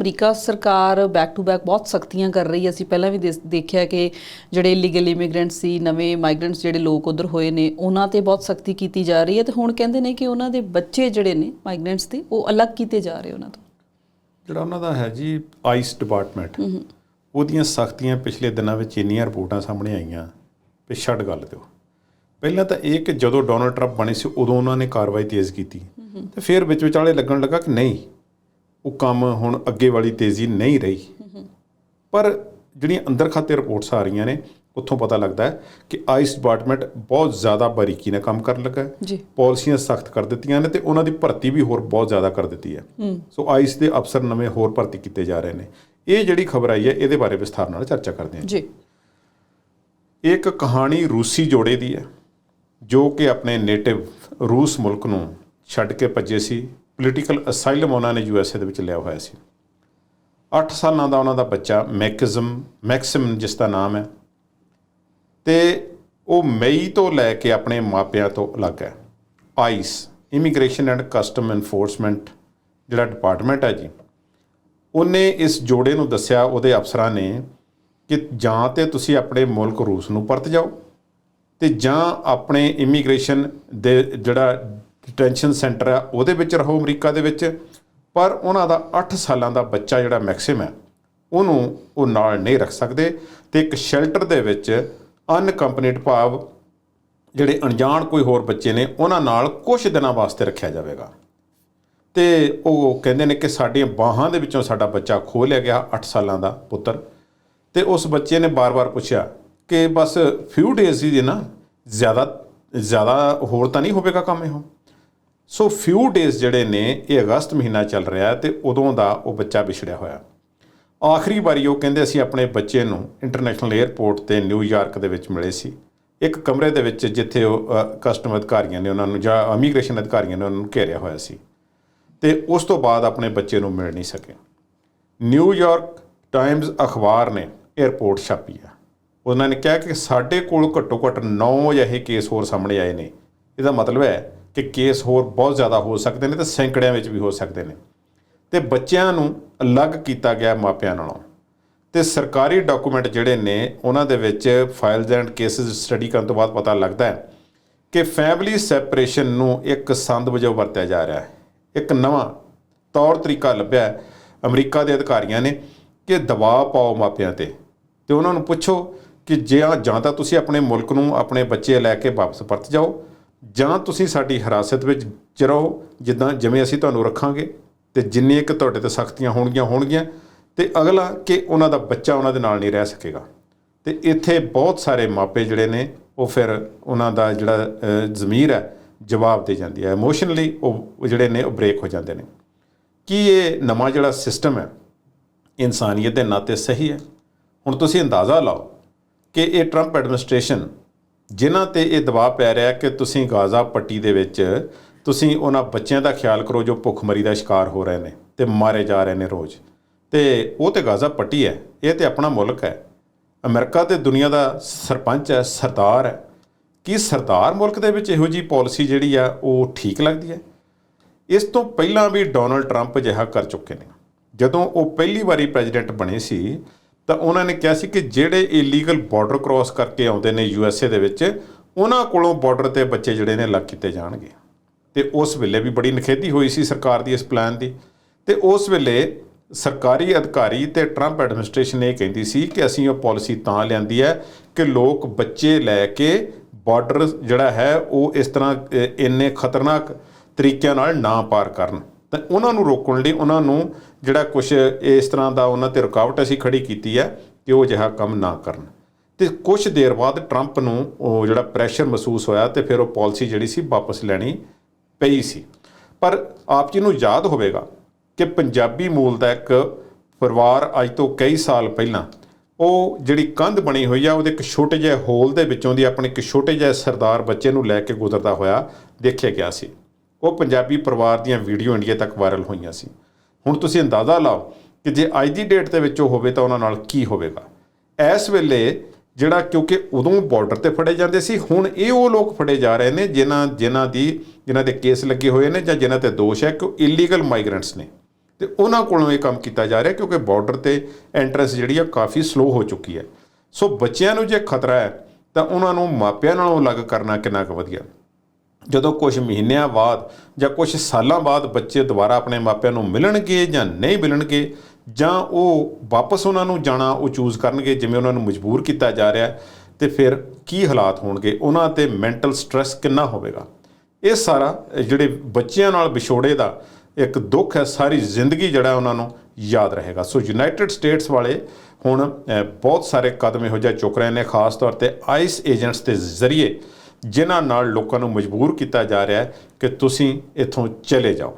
America ਸਰਕਾਰ back to back ਬਹੁਤ ਸਖਤੀਆਂ ਕਰ ਰਹੀ ਹੈ। ਅਸੀਂ ਪਹਿਲਾਂ ਵੀ ਦੇਖਿਆ ਕਿ ਜਿਹੜੇ ਇਲੀਗਲ ਇਮੀਗ੍ਰੈਂਟਸ ਸੀ, ਨਵੇਂ ਮਾਈਗ੍ਰੈਂਟਸ ਜਿਹੜੇ ਲੋਕ ਉਧਰ ਹੋਏ ਨੇ, ਉਹਨਾਂ ਤੇ ਬਹੁਤ ਸਖਤੀ ਕੀਤੀ ਜਾ ਰਹੀ ਹੈ। ਤੇ ਹੁਣ ਕਹਿੰਦੇ ਨੇ ਕਿ ਉਹਨਾਂ ਦੇ ਬੱਚੇ ਜਿਹੜੇ ਨੇ ਮਾਈਗ੍ਰੈਂਟਸ ਦੇ ਉਹ ਅਲੱਗ ਕੀਤੇ ਜਾ ਰਹੇ ਉਹਨਾਂ ਤੋਂ। ਜਿਹੜਾ ਉਹਨਾਂ ਦਾ ਹੈ ਜੀ ਆਈਸ ਡਿਪਾਰਟਮੈਂਟ ਉਹਦੀਆਂ ਸਖਤੀਆਂ ਪਿਛਲੇ ਦਿਨਾਂ ਵਿੱਚ ਇੰਨੀਆਂ ਰਿਪੋਰਟਾਂ ਸਾਹਮਣੇ ਆਈਆਂ। ਵੀ ਛੱਡ ਗੱਲ ਦਿਓ। ਪਹਿਲਾਂ ਤਾਂ ਇਹ ਕਿ ਜਦੋਂ ਡੋਨਲਡ ਟਰੰਪ ਬਣੇ ਸੀ, ਉਦੋਂ ਉਹਨਾਂ ਨੇ ਕਾਰਵਾਈ ਤੇਜ਼ ਕੀਤੀ। ਤੇ ਫਿਰ ਵਿੱਚ ਵਿਚਾਲੇ ਲੱਗਣ ਲੱਗਾ ਕਿ ਨਹੀਂ ਉਹ ਕੰਮ ਹੁਣ ਅੱਗੇ ਵਾਲੀ ਤੇਜ਼ੀ ਨਹੀਂ ਰਹੀ। ਪਰ ਜਿਹੜੀਆਂ ਅੰਦਰ ਖਾਤੇ ਰਿਪੋਰਟਸ ਆ ਰਹੀਆਂ ਨੇ ਉੱਥੋਂ ਪਤਾ ਲੱਗਦਾ ਹੈ ਕਿ ਆਈਸ ਡਿਪਾਰਟਮੈਂਟ ਬਹੁਤ ਜ਼ਿਆਦਾ ਬਾਰੀਕੀ ਨਾਲ ਕੰਮ ਕਰਨ ਲੱਗਾ ਹੈ। ਜੀ। ਪਾਲਿਸੀਆਂ ਸਖਤ ਕਰ ਦਿੱਤੀਆਂ ਨੇ ਤੇ ਉਹਨਾਂ ਦੀ ਭਰਤੀ ਵੀ ਹੋਰ ਬਹੁਤ ਜ਼ਿਆਦਾ ਕਰ ਦਿੱਤੀ ਹੈ। ਸੋ ਆਈਸ ਦੇ ਅਫਸਰ ਨਵੇਂ ਹੋਰ ਭਰਤੀ ਕੀਤੇ ਜਾ ਰਹੇ ਨੇ। ਇਹ ਜਿਹੜੀ ਖਬਰ ਆਈ ਹੈ ਇਹਦੇ ਬਾਰੇ ਵਿਸਥਾਰ ਨਾਲ ਚਰਚਾ ਕਰਦੇ ਹਾਂ। ਜੀ। ਇੱਕ ਕਹਾਣੀ ਰੂਸੀ ਜੋੜੇ ਦੀ ਹੈ ਜੋ ਕਿ ਆਪਣੇ ਨੇਟਿਵ ਰੂਸ ਮੁਲਕ ਨੂੰ ਛੱਡ ਕੇ ਭੱਜੇ ਸੀ। ਪੋਲੀਟੀਕਲ ਅਸਾਈਲਮ ਉਹਨਾਂ ਨੇ ਯੂਐਸਏ ਦੇ ਵਿੱਚ ਲਿਆ ਹੋਇਆ ਸੀ। 8 ਸਾਲਾਂ ਦਾ ਉਹਨਾਂ ਦਾ ਬੱਚਾ ਮੈਕਸਿਮ ਮੈਕਸਿਮ ਜਿਸ ਦਾ ਨਾਮ ਹੈ। ਤੇ ਉਹ ਮਈ ਤੋਂ ਲੈ ਕੇ ਆਪਣੇ ਮਾਪਿਆਂ ਤੋਂ ਅਲੱਗ ਹੈ। ICE immigration and customs enforcement ਜਿਹੜਾ ਡਿਪਾਰਟਮੈਂਟ ਹੈ ਜੀ, ਉਹਨੇ ਇਸ ਜੋੜੇ ਨੂੰ ਦੱਸਿਆ, ਉਹਦੇ ਅਫਸਰਾਂ ਨੇ ਕਿ ਜਾਂ ਤੇ ਤੁਸੀਂ ਆਪਣੇ ਮੁਲਕ ਰੂਸ ਨੂੰ ਪਰਤ ਜਾਓ ਤੇ ਜਾਂ ਆਪਣੇ ਇਮੀਗ੍ਰੇਸ਼ਨ ਦੇ ਜਿਹੜਾ ਡਿਟੈਂਸ਼ਨ ਸੈਂਟਰ ਆ, ਉਹਦੇ ਵਿੱਚ ਰਹੋ ਅਮਰੀਕਾ ਦੇ ਵਿੱਚ। ਪਰ ਉਹਨਾਂ ਦਾ 8 ਸਾਲਾਂ ਦਾ ਬੱਚਾ ਜਿਹੜਾ ਮੈਕਸਿਮ ਹੈ, ਉਹਨੂੰ ਉਹ ਨਾਲ ਨਹੀਂ ਰੱਖ ਸਕਦੇ ਤੇ ਇੱਕ ਸ਼ੈਲਟਰ ਦੇ ਵਿੱਚ ਅਨਕੰਪਨੀਡ ਭਾਵ ਜਿਹੜੇ ਅਣਜਾਣ ਕੋਈ ਹੋਰ ਬੱਚੇ ਨੇ, ਉਹਨਾਂ ਨਾਲ ਕੁਝ ਦਿਨਾਂ ਵਾਸਤੇ ਰੱਖਿਆ ਜਾਵੇਗਾ। ਤੇ ਉਹ ਕਹਿੰਦੇ ਨੇ ਕਿ ਸਾਡੀਆਂ ਬਾਹਾਂ ਦੇ ਵਿੱਚੋਂ ਸਾਡਾ ਬੱਚਾ ਖੋਹ ਲਿਆ ਗਿਆ 8 ਸਾਲਾਂ ਦਾ ਪੁੱਤਰ। ਤੇ ਉਸ ਬੱਚੇ ਨੇ ਬਾਰ-ਬਾਰ ਪੁੱਛਿਆ ਕਿ ਬਸ ਫਿਊ ਡੇਜ਼ ਹੀ ਨਾ, ਜ਼ਿਆਦਾ ਜ਼ਿਆਦਾ ਹੋਰ ਤਾਂ ਨਹੀਂ ਹੋਵੇਗਾ ਕੰਮ ਇਹੋ? ਸੋ ਫਿਊ ਡੇਜ਼ ਜਿਹੜੇ ਨੇ, ਇਹ ਅਗਸਤ ਮਹੀਨਾ ਚੱਲ ਰਿਹਾ ਤੇ ਉਦੋਂ ਦਾ ਉਹ ਬੱਚਾ ਵਿਛੜਿਆ ਹੋਇਆ। ਆਖਰੀ ਵਾਰੀ ਉਹ ਕਹਿੰਦੇ ਅਸੀਂ ਆਪਣੇ ਬੱਚੇ ਨੂੰ ਇੰਟਰਨੈਸ਼ਨਲ 에ਅਰਪੋਰਟ ਤੇ ਨਿਊਯਾਰਕ ਦੇ ਵਿੱਚ ਮਿਲੇ ਸੀ। ਇੱਕ ਕਮਰੇ ਦੇ ਵਿੱਚ ਜਿੱਥੇ ਉਹ ਕਸਟਮ ਅਧਿਕਾਰੀਆਂ ਨੇ ਉਹਨਾਂ ਨੂੰ ਜਾਂ ਇਮੀਗ੍ਰੇਸ਼ਨ ਅਧਿਕਾਰੀਆਂ ਨੇ ਉਹਨਾਂ ਨੂੰ ਘੇਰਿਆ ਹੋਇਆ ਸੀ। ਤੇ ਉਸ ਤੋਂ ਬਾਅਦ ਆਪਣੇ ਬੱਚੇ ਨੂੰ ਮਿਲ ਨਹੀਂ ਸਕੇ। ਨਿਊਯਾਰਕ ਟਾਈਮਜ਼ ਅਖਬਾਰ ਨੇ 에ਅਰਪੋਰਟ ਛਾਪੀ ਆ। ਉਹਨਾਂ ਨੇ ਕਿਹਾ ਕਿ ਸਾਡੇ ਕੋਲ ਘੱਟੋ ਘੱਟ 9 ਅਜਿਹੇ ਕੇਸ ਹੋਰ ਸਾਹਮਣੇ ਆਏ ਨੇ। ਇਹਦਾ ਮਤਲਬ ਹੈ ਕਿ ਕੇਸ ਹੋਰ ਬਹੁਤ ਜ਼ਿਆਦਾ ਹੋ ਸਕਦੇ ਨੇ ਤੇ ਸੈਂਕੜਿਆਂ ਵਿੱਚ ਵੀ ਹੋ ਸਕਦੇ ਨੇ। ਤੇ ਬੱਚਿਆਂ ਨੂੰ ਅਲੱਗ ਕੀਤਾ ਗਿਆ ਮਾਪਿਆਂ ਨਾਲੋਂ। ਤੇ ਸਰਕਾਰੀ ਡਾਕੂਮੈਂਟ ਜਿਹੜੇ ਨੇ, ਉਹਨਾਂ ਦੇ ਵਿੱਚ ਫਾਈਲਸ ਐਂਡ ਕੇਸਿਸ ਸਟੱਡੀ ਕਰਨ ਤੋਂ ਬਾਅਦ ਪਤਾ ਲੱਗਦਾ ਹੈ ਕਿ ਫੈਮਿਲੀ ਸੈਪਰੇਸ਼ਨ ਨੂੰ ਇੱਕ ਸੰਦ ਵਜੋਂ ਵਰਤਿਆ ਜਾ ਰਿਹਾ ਹੈ। ਇੱਕ ਨਵਾਂ ਤੌਰ ਤਰੀਕਾ ਲੱਭਿਆ ਅਮਰੀਕਾ ਦੇ ਅਧਿਕਾਰੀਆਂ ਨੇ ਕਿ ਦਬਾਅ ਪਾਓ ਮਾਪਿਆਂ ਤੇ। ਤੇ ਉਹਨਾਂ ਨੂੰ ਪੁੱਛੋ ਕਿ ਜੇ ਜਾਂ ਤਾਂ ਤੁਸੀਂ ਆਪਣੇ ਮੁਲਕ ਨੂੰ, ਆਪਣੇ ਬੱਚੇ ਲੈ ਕੇ ਵਾਪਸ ਪਰਤ ਜਾਓ। ਜਾਂ ਤੁਸੀਂ ਸਾਡੀ ਹਿਰਾਸਤ ਵਿੱਚ ਚ ਰਹੋ, ਜਿੱਦਾਂ ਜਿਵੇਂ ਅਸੀਂ ਤੁਹਾਨੂੰ ਰੱਖਾਂਗੇ, ਤੇ ਜਿੰਨੇ ਕਿ ਤੁਹਾਡੇ ਤੇ ਸਖਤੀਆਂ ਹੋਣਗੀਆਂ ਹੋਣਗੀਆਂ, ਤੇ ਅਗਲਾ ਕਿ ਉਹਨਾਂ ਦਾ ਬੱਚਾ ਉਹਨਾਂ ਦੇ ਨਾਲ ਨਹੀਂ ਰਹਿ ਸਕੇਗਾ। ਤੇ ਇੱਥੇ ਬਹੁਤ ਸਾਰੇ ਮਾਪੇ ਜਿਹੜੇ ਨੇ, ਉਹ ਫਿਰ ਉਹਨਾਂ ਦਾ ਜਿਹੜਾ ਜ਼ਮੀਰ ਹੈ, ਜਵਾਬ ਦੇ ਜਾਂਦੀ ਹੈ। ਇਮੋਸ਼ਨਲੀ ਉਹ ਜਿਹੜੇ ਨੇ, ਉਹ ਬ੍ਰੇਕ ਹੋ ਜਾਂਦੇ ਨੇ। ਕੀ ਇਹ ਨਵਾਂ ਜਿਹੜਾ ਸਿਸਟਮ ਹੈ, ਇਨਸਾਨੀਅਤ ਦੇ ਨਾਤੇ ਸਹੀ ਹੈ? ਹੁਣ ਤੁਸੀਂ ਅੰਦਾਜ਼ਾ ਲਾਓ ਕਿ ਇਹ ਟਰੰਪ ਐਡਮਿਨਿਸਟ੍ਰੇਸ਼ਨ ਜਿਨ੍ਹਾਂ ਤੇ ਇਹ ਦਬਾਅ ਪੈ ਰਿਹਾ ਕਿ ਤੁਸੀਂ ਗਾਜ਼ਾ ਪੱਟੀ ਦੇ ਵਿੱਚ ਤੁਸੀਂ ਉਹਨਾਂ ਬੱਚਿਆਂ ਦਾ ਖਿਆਲ ਕਰੋ ਜੋ ਭੁੱਖਮਰੀ ਦਾ ਸ਼ਿਕਾਰ ਹੋ ਰਹੇ ਨੇ ਤੇ ਮਾਰੇ ਜਾ ਰਹੇ ਨੇ ਰੋਜ਼। ਤੇ ਉਹ ਤੇ ਗਾਜ਼ਾ ਪੱਟੀ ਹੈ, ਇਹ ਤੇ ਆਪਣਾ ਮੁਲਕ ਹੈ। ਅਮਰੀਕਾ ਤੇ ਦੁਨੀਆ ਦਾ ਸਰਪੰਚ ਹੈ, ਸਰਦਾਰ ਹੈ। ਕੀ ਸਰਦਾਰ ਮੁਲਕ ਦੇ ਵਿੱਚ ਇਹੋ ਜੀ ਪਾਲਿਸੀ ਜਿਹੜੀ ਆ, ਉਹ ਠੀਕ ਲੱਗਦੀ ਹੈ? ਇਸ ਤੋਂ ਪਹਿਲਾਂ ਵੀ ਡੋਨਲਡ ਟਰੰਪ ਅਜਿਹਾ ਕਰ ਚੁੱਕੇ ਨੇ। ਜਦੋਂ ਉਹ ਪਹਿਲੀ ਵਾਰੀ ਪ੍ਰੈਜ਼ੀਡੈਂਟ ਬਣੇ ਸੀ ਤਾਂ ਉਹਨਾਂ ਨੇ ਕਿਹਾ ਸੀ ਕਿ ਜਿਹੜੇ ਇਲੀਗਲ ਬਾਰਡਰ ਕ੍ਰਾਸ ਕਰਕੇ ਆਉਂਦੇ ਨੇ ਯੂ ਐੱਸ ਏ ਦੇ ਵਿੱਚ, ਉਹਨਾਂ ਕੋਲੋਂ ਬਾਰਡਰ ਤੇ ਬੱਚੇ ਜਿਹੜੇ ਨੇ ਲੱਗ ਕੀਤੇ ਜਾਣਗੇ। ਤੇ ਉਸ ਵੇਲੇ ਵੀ ਬੜੀ ਨਖੇਦੀ ਹੋਈ ਸੀ ਸਰਕਾਰ ਦੀ ਇਸ ਪਲਾਨ ਦੀ। ਤੇ ਉਸ ਵੇਲੇ ਸਰਕਾਰੀ ਅਧਿਕਾਰੀ ਤੇ ਟਰੰਪ ਐਡਮਿਨਿਸਟ੍ਰੇਸ਼ਨ ਇਹ ਕਹਿੰਦੀ ਸੀ ਕਿ ਅਸੀਂ ਉਹ ਪਾਲਿਸੀ ਤਾਂ ਲਿਆਂਦੀ ਹੈ ਕਿ ਲੋਕ ਬੱਚੇ ਲੈ ਕੇ ਬਾਰਡਰ ਜਿਹੜਾ ਹੈ, ਉਹ ਇਸ ਤਰ੍ਹਾਂ ਇੰਨੇ ਖਤਰਨਾਕ ਤਰੀਕਿਆਂ ਨਾਲ ਨਾ ਪਾਰ ਕਰਨ। ਤਾਂ ਉਹਨਾਂ ਨੂੰ ਰੋਕਣ ਲਈ ਉਹਨਾਂ ਨੂੰ ਜਿਹੜਾ ਕੁਝ ਇਸ ਤਰ੍ਹਾਂ ਦਾ ਉਹਨਾਂ ਤੇ ਰੁਕਾਵਟ ਅਸੀਂ ਖੜੀ ਕੀਤੀ ਹੈ ਕਿ ਉਹ ਅਜਿਹਾ ਕੰਮ ਨਾ ਕਰਨ। ਤੇ ਕੁਝ ਦੇਰ ਬਾਅਦ ਟਰੰਪ ਨੂੰ ਉਹ ਜਿਹੜਾ ਪ੍ਰੈਸ਼ਰ ਮਹਿਸੂਸ ਹੋਇਆ ਤੇ ਫਿਰ ਉਹ ਪਾਲਿਸੀ ਜਿਹੜੀ ਸੀ ਵਾਪਸ ਲੈਣੀ ਪਈ ਸੀ। ਪਰ ਆਪ ਜੀ ਨੂੰ ਯਾਦ ਹੋਵੇਗਾ ਕਿ ਪੰਜਾਬੀ ਮੂਲ ਦਾ ਇੱਕ ਪਰਿਵਾਰ ਅੱਜ ਤੋਂ ਕਈ ਸਾਲ ਪਹਿਲਾਂ ਉਹ ਜਿਹੜੀ ਕੰਧ ਬਣੀ ਹੋਈ ਆ, ਉਹਦੇ ਇੱਕ ਛੋਟੇ ਜਿਹੇ ਹੋਲ ਦੇ ਵਿੱਚੋਂ ਦੀ ਆਪਣੇ ਇੱਕ ਛੋਟੇ ਜਿਹੇ ਸਰਦਾਰ ਬੱਚੇ ਨੂੰ ਲੈ ਕੇ ਗੁਜ਼ਰਦਾ ਹੋਇਆ ਦੇਖਿਆ ਗਿਆ ਸੀ। ਉਹ ਪੰਜਾਬੀ ਪਰਿਵਾਰ ਦੀਆਂ ਵੀਡੀਓ ਇੰਡੀਆ ਤੱਕ ਵਾਇਰਲ ਹੋਈਆਂ ਸੀ। ਹੁਣ ਤੁਸੀਂ ਅੰਦਾਜ਼ਾ ਲਾਓ ਕਿ ਜੇ ਅੱਜ ਦੀ ਡੇਟ ਦੇ ਵਿੱਚ ਉਹ ਹੋਵੇ ਤਾਂ ਉਹਨਾਂ ਨਾਲ ਕੀ ਹੋਵੇਗਾ। ਇਸ ਵੇਲੇ ਜਿਹੜਾ ਕਿਉਂਕਿ ਉਦੋਂ ਬਾਰਡਰ ਤੇ ਫੜੇ ਜਾਂਦੇ ਸੀ, ਹੁਣ ਇਹ ਉਹ ਲੋਕ ਫੜੇ ਜਾ ਰਹੇ ਨੇ ਜਿਨ੍ਹਾਂ ਜਿਨ੍ਹਾਂ ਦੀ, ਜਿਨ੍ਹਾਂ ਦੇ ਕੇਸ ਲੱਗੇ ਹੋਏ ਨੇ ਜਾਂ ਜਿਨ੍ਹਾਂ ਤੇ ਦੋਸ਼ ਹੈ ਕਿ ਉਹ ਇਲੀਗਲ ਮਾਈਗ੍ਰੈਂਟਸ ਨੇ। ਤੇ ਉਹਨਾਂ ਕੋਲੋਂ ਇਹ ਕੰਮ ਕੀਤਾ ਜਾ ਰਿਹਾ ਕਿਉਂਕਿ ਬਾਰਡਰ ਤੇ ਐਂਟਰੈਂਸ ਜਿਹੜੀ ਆ ਕਾਫੀ ਸਲੋ ਹੋ ਚੁੱਕੀ ਹੈ। ਸੋ ਬੱਚਿਆਂ ਨੂੰ ਜੇ ਖਤਰਾ ਹੈ ਤਾਂ ਉਹਨਾਂ ਨੂੰ ਮਾਪਿਆਂ ਨਾਲੋਂ ਅਲੱਗ ਕਰਨਾ ਕਿੰਨਾ ਕੁ ਵਧੀਆ। ਜਦੋਂ ਕੁਝ ਮਹੀਨਿਆਂ ਬਾਅਦ ਜਾਂ ਕੁਝ ਸਾਲਾਂ ਬਾਅਦ ਬੱਚੇ ਦੁਬਾਰਾ ਆਪਣੇ ਮਾਪਿਆਂ ਨੂੰ ਮਿਲਣਗੇ ਜਾਂ ਨਹੀਂ ਮਿਲਣਗੇ ਜਾਂ ਉਹ ਵਾਪਸ ਉਹਨਾਂ ਨੂੰ ਜਾਣਾ ਉਹ ਚੂਜ਼ ਕਰਨਗੇ ਜਿਵੇਂ ਉਹਨਾਂ ਨੂੰ ਮਜਬੂਰ ਕੀਤਾ ਜਾ ਰਿਹਾ ਹੈ, ਤੇ ਫਿਰ ਕੀ ਹਾਲਾਤ ਹੋਣਗੇ? ਉਹਨਾਂ ਤੇ ਮੈਂਟਲ ਸਟ੍ਰੈਸ ਕਿੰਨਾ ਹੋਵੇਗਾ? ਇਹ ਸਾਰਾ ਜਿਹੜੇ ਬੱਚਿਆਂ ਨਾਲ ਵਿਛੋੜੇ ਦਾ ਇੱਕ ਦੁੱਖ ਹੈ ਸਾਰੀ ਜ਼ਿੰਦਗੀ ਜਿਹੜਾ ਉਹਨਾਂ ਨੂੰ ਯਾਦ ਰਹੇਗਾ। ਸੋ ਯੂਨਾਈਟਿਡ ਸਟੇਟਸ ਵਾਲੇ ਹੁਣ ਬਹੁਤ ਸਾਰੇ ਕਦਮ ਇਹੋ ਜਿਹਾ ਚੁੱਕ ਰਹੇ ਨੇ ਖਾਸ ਤੌਰ ਤੇ ਆਈਸ ਏਜੰਟਸ ਦੇ ਜ਼ਰੀਏ। ਜਿਨ੍ਹਾਂ ਨਾਲ ਲੋਕਾਂ ਨੂੰ ਮਜਬੂਰ ਕੀਤਾ ਜਾ ਰਿਹਾ ਕਿ ਤੁਸੀਂ ਇੱਥੋਂ ਚਲੇ ਜਾਓ।